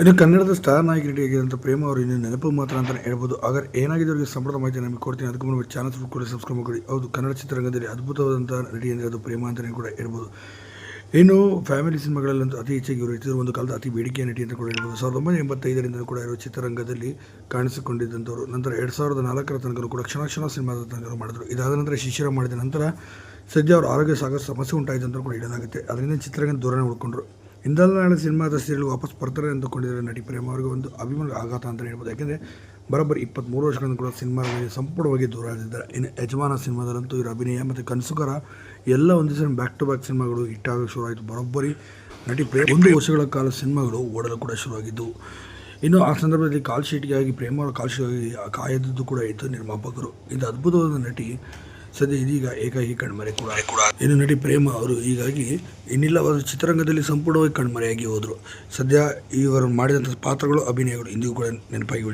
ಇನ್ನು ಕನ್ನಡದ ಸ್ಟಾರ್ ನಾಯಕ ನಟಿಯಾಗಿರುವಂಥ ಪ್ರೇಮ ಅವರು ಇನ್ನೂ ನೆನಪು ಮಾತ್ರ ಅಂತಲೇ ಹೇಳ್ಬೋದು. ಆದರೆ ಏನಾಗಿದೆ ಅವರಿಗೆ ಸಂಪೂರ್ಣ ಮಾಹಿತಿ ನಮಗೆ ಕೊಡ್ತೀನಿ. ಅದಕ್ಕೆ ಮುನ್ನ ಚಾನಲ್ ಕೂಡ ಸಬ್ಸ್ಕ್ರೈಬ್ ಮಾಡಿ ಹೌದು, ಕನ್ನಡ ಚಿತ್ರರಂಗದಲ್ಲಿ ಅದ್ಭುತವಾದಂಥ ನಟಿ ಅಂದರೆ ಅದು ಪ್ರೇಮ ಅಂತಲೇ ಕೂಡ ಹೇಳ್ಬೋದು. ಇನ್ನು ಫ್ಯಾಮಿಲಿ ಸಿನಿಮಾಗಳಲ್ಲಂತೂ ಅತಿ ಹೆಚ್ಚಾಗಿ ಇವರು ಇತ್ತಿರುವ ಒಂದು ಕಾಲದ ಅತಿ ಬೇಡಿಕೆಯ ನಟಿ ಅಂತ ಕೂಡ ಹೇಳ್ಬೋದು. ಸಾವಿರದ ಒಂಬೈನೂರ ಎಂಬತ್ತೈದರಿಂದ ಕೂಡ ಇವರು ಚಿತ್ರರಂಗದಲ್ಲಿ ಕಾಣಿಸಿಕೊಂಡಿದ್ದಂಥವ್ರು ನಂತರ ಎರಡು ಸಾವಿರದ ನಾಲ್ಕರ ತನಕ ಕೂಡ ಕ್ಷಣ ಕ್ಷಣ ಸಿನಿಮಾದ ತನಕ ಮಾಡಿದ್ರು. ಇದಾದ ನಂತರ ಶಿಶಿರ ಮಾಡಿದ ನಂತರ ಸದ್ಯ ಅವರ ಆರೋಗ್ಯ ಸಾಕಷ್ಟು ಸಮಸ್ಯೆ ಉಂಟಾಯಿತು ಅಂತ ಕೂಡ ಹೇಳಲಾಗುತ್ತೆ. ಅದರಿಂದ ಚಿತ್ರರಂಗ ದೂರನೇ ಉಳ್ಕೊಂಡ್ರು. ಇಂದಲ್ಲ ನಾಳೆ ಸಿನಿಮಾದ ಸೀರಿಯಲ್ ವಾಪಸ್ ಬರ್ತಾರೆ ಅಂದುಕೊಂಡಿದ್ದಾರೆ ನಟಿ ಪ್ರೇಮ ಅವರಿಗೆ ಒಂದು ಅಭಿಮಾನ ಆಘಾತ ಅಂತ ಹೇಳ್ಬೋದು. ಯಾಕೆಂದರೆ ಬರೋಬ್ಬರಿ ಇಪ್ಪತ್ತ್ಮೂರು ವರ್ಷಗಳಿಂದ ಕೂಡ ಸಿನಿಮಾದಲ್ಲಿ ಸಂಪೂರ್ಣವಾಗಿ ದೂರ ಆಗಿದ್ದಾರೆ ಇನ್ನು ಯಜಮಾನ ಸಿನಿಮಾದಲ್ಲಂತೂ ಇವರ ಅಭಿನಯ ಮತ್ತು ಕನಸುಕರ ಎಲ್ಲ ಒಂದು ದಿವಸ ಬ್ಯಾಕ್ ಟು ಬ್ಯಾಕ್ ಸಿನಿಮಾಗಳು ಹಿಟ್ ಆಗೋಕ್ಕೆ ಶುರುವಾಯಿತು. ಬರೋಬ್ಬರಿ ನಟಿ ಪ್ರೇಮ ಒಂದು ವರ್ಷಗಳ ಕಾಲ ಸಿನಿಮಾಗಳು ಓಡಲು ಕೂಡ ಶುರುವಾಗಿದ್ದು. ಇನ್ನು ಆ ಸಂದರ್ಭದಲ್ಲಿ ಕಾಲ್ ಶೀಟ್ಗಾಗಿ ಪ್ರೇಮ ಕಾಲ್ಶೀಟ್ ಕಾಲ್ ಕಾಯ್ದದ್ದು ಕೂಡ ಇತ್ತು ನಿರ್ಮಾಪಕರು. ಇದು ಅದ್ಭುತವಾದ ನಟಿ ಸದ್ಯ ಇದೀಗ ಏಕಾಏಕಿ ಕಣ್ಮರೆ ಕೂಡ. ಇನ್ನು ನಟಿ ಪ್ರೇಮ ಅವರು ಹೀಗಾಗಿ ಇನ್ನಿಲ್ಲ ಅವರು ಚಿತ್ರರಂಗದಲ್ಲಿ ಸಂಪೂರ್ಣವಾಗಿ ಕಣ್ಮರೆಯಾಗಿ ಹೋದರು. ಸದ್ಯ ಇವರು ಮಾಡಿದಂಥ ಪಾತ್ರಗಳು, ಅಭಿನಯಗಳು ಇಂದಿಗೂ ಕೂಡ ನೆನಪಾಗಿ